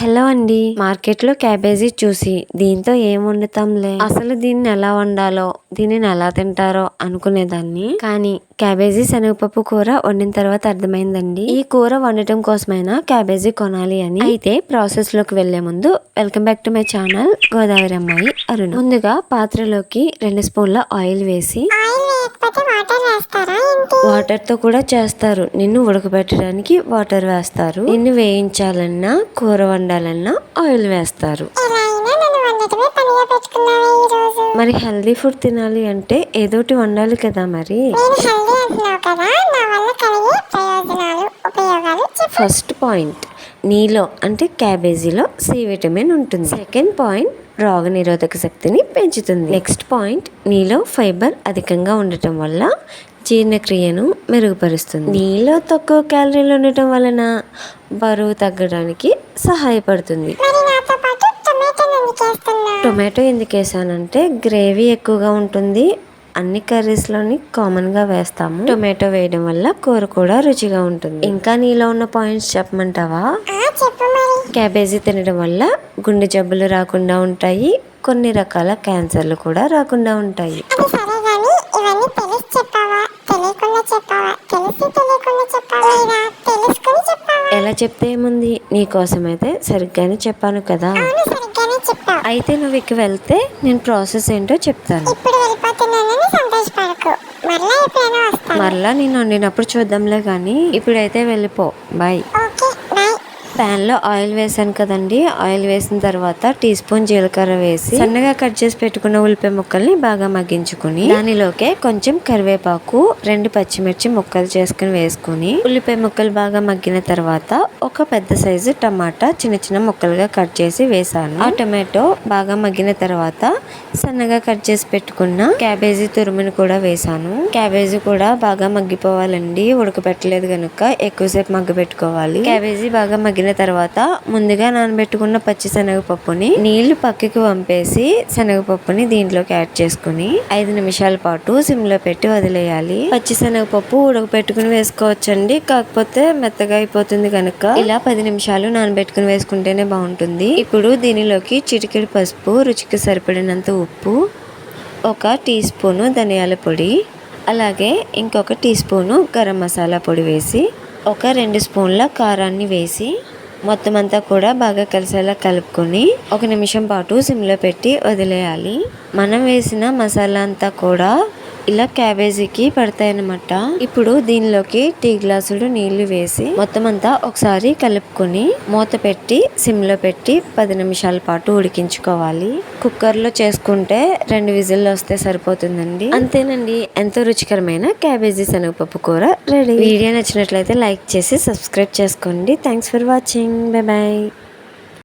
Hello అండి. మార్కెట్లో cabbage చూసి దీంతో ఏం వండుతాంలే? అసలు దీన్ని ఎలా వండాలో దీనిని ఎలా తింటారో అనుకునేదాన్ని. కానీ క్యాబేజీ శనగపప్పు కూర వండిన తర్వాత అర్థమైందండి. ఈ కూర వండటం కోసమైనా క్యాబేజీ కొనాలి అని అయితే ప్రాసెస్లోకి వెళ్ళే ముందు welcome back to my channel Godavari అమ్మాయి అరుణ్. ముందుగా పాత్రలోకి రెండు స్పూన్ల ఆయిల్ వేసి వాటర్తో కూడా చేస్తారు. నిన్ను ఉడకబెట్టడానికి వాటర్ వేస్తారు. నిన్ను వేయించాలన్నా కూర వండాలన్నా ఆయిల్ వేస్తారు. మరి హెల్దీ ఫుడ్ తినాలి అంటే ఏదోటి వండాలి కదా మరి. ఫస్ట్ పాయింట్ నీలో అంటే క్యాబేజీలో సి విటమిన్ ఉంటుంది. సెకండ్ పాయింట్ రోగ నిరోధక శక్తిని పెంచుతుంది. నెక్స్ట్ పాయింట్ నీలో ఫైబర్ అధికంగా ఉండటం వల్ల జీర్ణక్రియను మెరుగుపరుస్తుంది. నీలో తక్కువ క్యాలరీలు ఉండటం వలన బరువు తగ్గడానికి సహాయపడుతుంది. టొమాటో ఎందుకు వేసానంటే గ్రేవీ ఎక్కువగా ఉంటుంది. అన్ని కర్రీస్లోని కామన్గా వేస్తాము. టొమాటో వేయడం వల్ల కూర కూడా రుచిగా ఉంటుంది. ఇంకా నీలో ఉన్న పాయింట్స్ చెప్పమంటావా? ఆ చెప్పు మరి. క్యాబేజీ తినడం వల్ల గుండె జబ్బులు రాకుండా ఉంటాయి. కొన్ని రకాల క్యాన్సర్లు కూడా రాకుండా ఉంటాయి. ఎలా చెప్తే ఏముంది? నీ కోసమైతే సరిగ్గానే చెప్పాను కదా. అయితే నువ్వు ఇక వెళ్తే నేను ప్రాసెస్ ఏంటో చెప్తాను. మరలా నేను వండినప్పుడు చూద్దాంలే కానీ ఇప్పుడైతే వెళ్ళిపో. బాయ్. ప్యాన్లో ఆయిల్ వేసాను కదండి. ఆయిల్ వేసిన తర్వాత టీ స్పూన్ జీలకర్ర వేసి సన్నగా కట్ చేసి పెట్టుకున్న ఉల్లిపాయ ముక్కల్ని బాగా మగ్గించుకుని దానిలోకే కొంచెం కరివేపాకు రెండు పచ్చిమిర్చి ముక్కలు చేసుకుని వేసుకుని ఉల్లిపాయ ముక్కలు బాగా మగ్గిన తర్వాత ఒక పెద్ద సైజు టమాటా చిన్న చిన్న ముక్కలుగా కట్ చేసి వేసాను. ఆ టమాటో బాగా మగ్గిన తర్వాత సన్నగా కట్ చేసి పెట్టుకున్న క్యాబేజీ తురుమును కూడా వేసాను. క్యాబేజీ కూడా బాగా మగ్గిపోవాలండి. ఉడకబెట్టలేదు కనుక ఎక్కువసేపు మగ్గ పెట్టుకోవాలి. క్యాబేజీ బాగా మగ్గిన తర్వాత ముందుగా నానబెట్టుకున్న పచ్చి శనగపప్పుని నీళ్ళు పక్కకి వంపేసి శనగపప్పుని దీంట్లోకి యాడ్ చేసుకుని ఐదు నిమిషాల పాటు సిమ్లో పెట్టి వదిలేయాలి. పచ్చి శనగపప్పు ఉడకపెట్టుకుని వేసుకోవచ్చండి. కాకపోతే మెత్తగా అయిపోతుంది కనుక ఇలా పది నిమిషాలు నానబెట్టుకుని వేసుకుంటేనే బాగుంటుంది. ఇప్పుడు దీనిలోకి చిటికెడు పసుపు రుచికి సరిపడినంత ఉప్పు ఒక టీ స్పూను ధనియాల పొడి అలాగే ఇంకొక టీ స్పూను గరం మసాలా పొడి వేసి ఒక రెండు స్పూన్ల కారాన్ని వేసి మొత్తం అంతా కూడా బాగా కలిసేలా కలుపుకొని ఒక నిమిషం పాటు సిమ్లో పెట్టి వదిలేయాలి. మనం వేసిన మసాలా అంతా కూడా ఇలా క్యాబేజీకి పడతాయి అనమాట ఇప్పుడు దీనిలోకి టీ గ్లాసులు నీళ్ళు వేసి మొత్తం అంతా ఒకసారి కలుపుకొని మూత పెట్టి సిమ్లో పెట్టి పది నిమిషాల పాటు ఉడికించుకోవాలి. కుక్కర్లో చేసుకుంటే రెండు విజిల్లు వస్తే సరిపోతుందండి. అంతేనండి. ఎంతో రుచికరమైన క్యాబేజీ శనగపప్పు కూర రెడీ. వీడియో నచ్చినట్లయితే లైక్ చేసి సబ్స్క్రైబ్ చేసుకోండి. Thanks for watching. Bye bye.